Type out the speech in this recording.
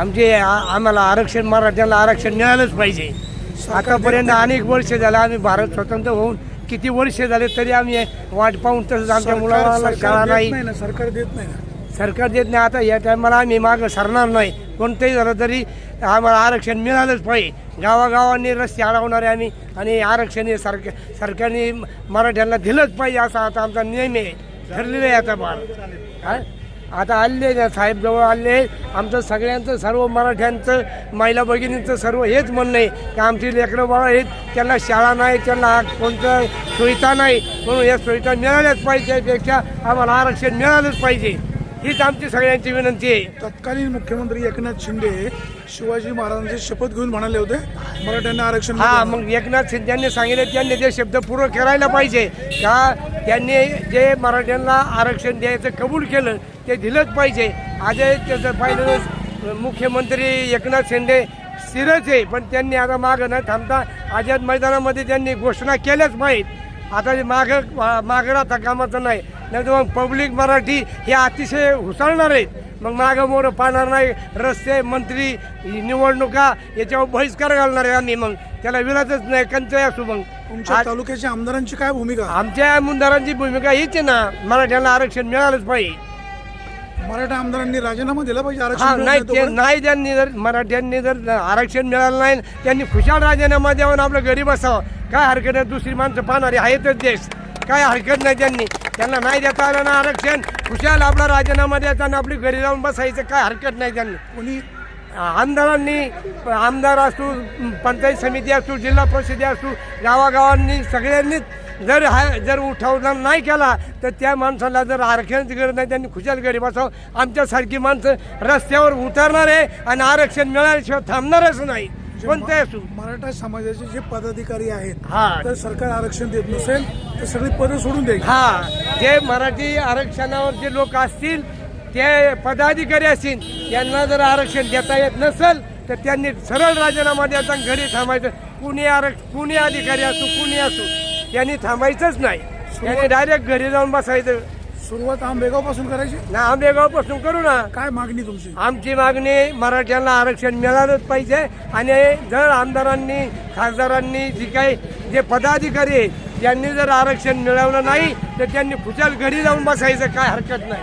आमचे आम्हाला आरक्षण मराठ्याला आरक्षण मिळालंच पाहिजे. आतापर्यंत अनेक वर्ष झालं आम्ही भारत स्वतंत्र होऊन किती वर्ष झाले तरी आम्ही वाट पाहून तसंच आमच्या मुलाला सरकार शाळा देत नाही. सरकार देत नाही सरकार देत नाही. आता या टायमाला आम्ही मागं सरणार नाही. कोणतंही झालं तरी आम्हाला आरक्षण मिळालंच पाहिजे. गावागावांनी रस्ते अडवणारे आम्ही आणि आरक्षण हे सरकार सरकारने मराठ्यांना दिलंच पाहिजे असा आता आमचा नियम आहे ठरलेलं आहे आता बाळ हा? आता आले ना साहेब जवळ आले. आमचं सगळ्यांचं सर्व मराठ्यांचं महिला भगिनींचं सर्व हेच म्हणणं आहे की आमची लेकरं बाळं आहेत त्यांना शाळा नाही त्यांना कोणतं सुविधा नाही. म्हणून या सुविधा मिळाल्याच पाहिजे त्यापेक्षा आम्हाला आरक्षण मिळालंच पाहिजे. हीच आमची सगळ्यांची विनंती आहे. तत्कालीन मुख्यमंत्री एकनाथ शिंदे शिवाजी महाराजांचे शपथ घेऊन म्हणाले होते मराठ्यांना आरक्षण हा. मग एकनाथ शिंदे यांनी सांगितले त्यांनी ते शब्द पूर्ण करायला पाहिजे. का त्यांनी जे मराठ्यांना आरक्षण द्यायचं कबूल केलं ते दिलंच पाहिजे. आजही त्याचं पाहिलं मुख्यमंत्री एकनाथ शिंदे स्थिरच आहे पण त्यांनी आता मागं न थांबता आझाद मैदानामध्ये त्यांनी घोषणा केल्याच माहीत आता हे मागं मागं राहता कामाचं नाही नाही तर मग पब्लिक मराठी हे अतिशय हुसाळणार आहेत. मग मागं मोरं पाहणार नाही रस्ते मंत्री निवडणुका याच्यावर बहिष्कार घालणार आहे आम्ही मग. त्याला विरोधच नाही कंच असू मग. तुमच्या आज तालुक्याच्या आमदारांची काय भूमिका? आमच्या मुंदारांची भूमिका हीच आहे ना मराठ्यांना आरक्षण मिळालंच पाहिजे. मराठा आमदारांनी राजीनामा दिला पाहिजे हा आरक्षण नाही नाही ते. नाही त्यांनी जर मराठ्यांनी जर आरक्षण मिळालं नाही त्यांनी खुशाल राजीनामा द्यावं आपलं घरी बसावं काय हरकत नाही दुसरी माणसं पाहणारी आहेतच देश. काय हरकत नाही त्यांनी. त्यांना नाही देता आलं ना आरक्षण. खुशाल आपला राजीनामा द्यायचा आणि आपली घरी जाऊन बसायचं काय हरकत नाही त्यांनी. कोणी आमदारांनी आमदार असू पंचायत समिती असू जिल्हा परिषद असू गावागावांनी सगळ्यांनीच जर हा जर उठावला नाही केला तर त्या माणसाला जर आरक्षणाची गरज नाही त्यांनी खुशाल घरी बसावं आमच्यासारखी माणसं रस्त्यावर उतरणार आहे आणि आरक्षण मिळाल्याशिवाय थांबणारच नाही. कोणते असू? मराठा समाजाचे जे पदाधिकारी आहेत हा. तर सरकार आरक्षण देत नसेल तर सगळी पदं सोडून द्यायची. हा. जे मराठी आरक्षणावर जे लोक असतील ते पदाधिकारी असतील त्यांना जर आरक्षण देता येत नसेल तर त्यांनी सरळ राजीनामा द्यायचा घरी थांबायचं. कुणी आरक्ष कुणी अधिकारी असू कुणी असू त्यांनी थांबायचंच नाही. त्यांनी डायरेक्ट घरी जाऊन बसायचं. सुरुवात आंबेगावपासून करायची? ना आंबेगावपासून करू ना. काय मागणी तुमची? आमची मागणी मराठ्यांना आरक्षण मिळालंच पाहिजे. आणि जर आमदारांनी खासदारांनी जी काही जे पदाधिकारी आहेत त्यांनी जर आरक्षण मिळवलं नाही तर त्यांनी खुशाल घरी जाऊन बसायचं काय हरकत नाही.